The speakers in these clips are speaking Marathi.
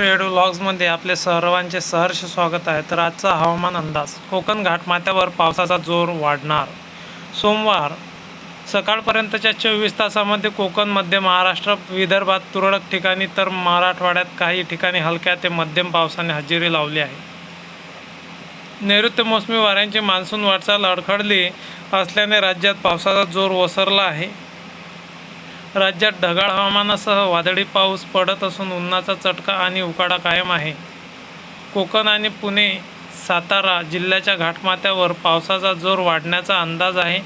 रेड लॉग्समध्ये आपले सर्वांचे सहर्ष स्वागत आहे. तर आजचा हवामान अंदाज कोकण घाटमाथ्यावर पावसाचा जोर वाढणार. सोमवार सकाळपर्यंतच्या चोवीस तासामध्ये कोकण मध्य महाराष्ट्र विदर्भात तुरळक ठिकाणी तर मराठवाड्यात काही ठिकाणी हलक्या ते मध्यम पावसाने हजेरी लावली आहे. नैऋत्य मोसमी वाऱ्यांची मान्सून वाटचाल अडखडली असल्याने राज्यात पावसाचा जोर ओसरला आहे. राज्यात ढगाळ हवामानासह वादळी पाऊस पडत असून उन्हाचा चटका आणि उकाडा कायम आहे. कोकण आणि पुणे सातारा जिल्ह्याच्या घाटमाथ्यावर पावसाचा जोर वाढण्याचा अंदाज आहे.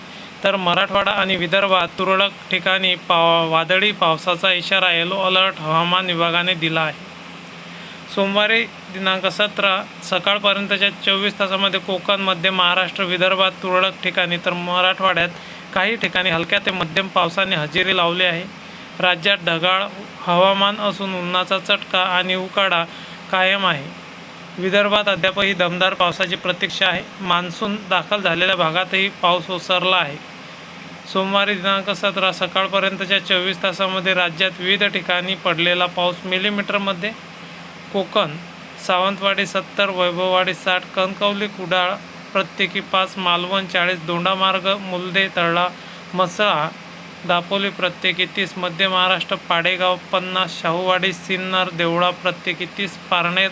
तर मराठवाडा आणि विदर्भात तुरळक ठिकाणी पाव वादळी पावसाचा इशारा येलो अलर्ट हवामान विभागाने दिला आहे. सोमवारी दिनांक सतरा सकाळपर्यंतच्या चोवीस तासामध्ये कोकण मध्य महाराष्ट्र विदर्भात तुरळक ठिकाणी तर मराठवाड्यात काही ठिकाणी हलक्या ते मध्यम पावसाने हजेरी लावली आहे. राज्यात ढगाळ हवामान असून उन्हाचा चटका आणि उकाडा कायम आहे. विदर्भात अद्यापही दमदार पावसाची प्रतीक्षा आहे. मान्सून दाखल झालेल्या भागातही पाऊस ओसरला आहे. सोमवारी दिनांक सतरा सकाळपर्यंतच्या चोवीस तासामध्ये राज्यात विविध ठिकाणी पडलेला पाऊस मिलीमीटरमध्ये. कोकण सावंतवाडी सत्तर वैभववाडी साठ कणकवली कुडाळ प्रत्येकी पाच मालवण चाळीस दोंडामार्ग मुलदे तळा मसळा दापोली प्रत्येकी तीस मध्य महाराष्ट्र पाडेगाव पन्नास शाहूवाडी सिन्नर देवळा प्रत्येकी तीस पारनेर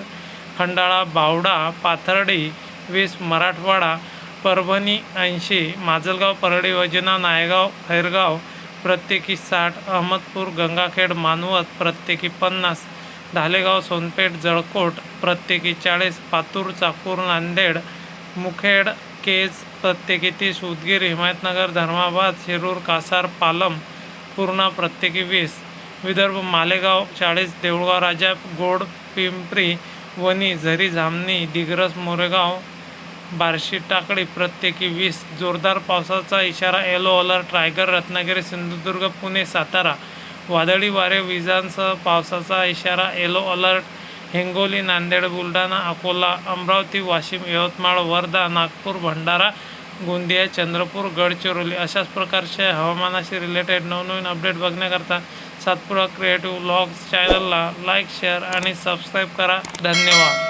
खंडाळा बावडा पाथर्डी वीस मराठवाडा परभणी ऐंशी माजलगाव परळी वजना नायगाव खैरगाव प्रत्येकी साठ अहमदपूर गंगाखेड मानवत प्रत्येकी पन्नास धालेगाव सोनपेठ जळकोट प्रत्येकी चाळीस पातूर चाकूर नांदेड मुखेड केज प्रत्येकी तीस उदगीर हिमायतनगर धर्माबाद शिरूर कासार पालम पूर्णा प्रत्येकी वीस. विदर्भ मालेगाव चाळीस. देऊळगाव राजा गोड पिंपरी वणी झरी जामनी दिग्रस मोरेगाव बार्शी टाकळी प्रत्येकी वीस. जोरदार पावसाचा इशारा येलो अलर्ट रायगड रत्नागिरी सिंधुदुर्ग पुणे सातारा. वादळी वारे विजांसह पावसाचा इशारा येलो अलर्ट हिंगोली नांदेड बुलढाणा अकोला अमरावती वाशिम यवतमाळ वर्धा नागपूर भंडारा गोंदिया चंद्रपूर गडचिरोली अशाच प्रकारच्या हवामानाशी रिलेटेड नवनवीन अपडेट बघण्याकरता सातपुरा क्रिएटिव्ह व्लॉग्स चॅनलला लाईक शेअर आणि सबस्क्राईब करा. धन्यवाद.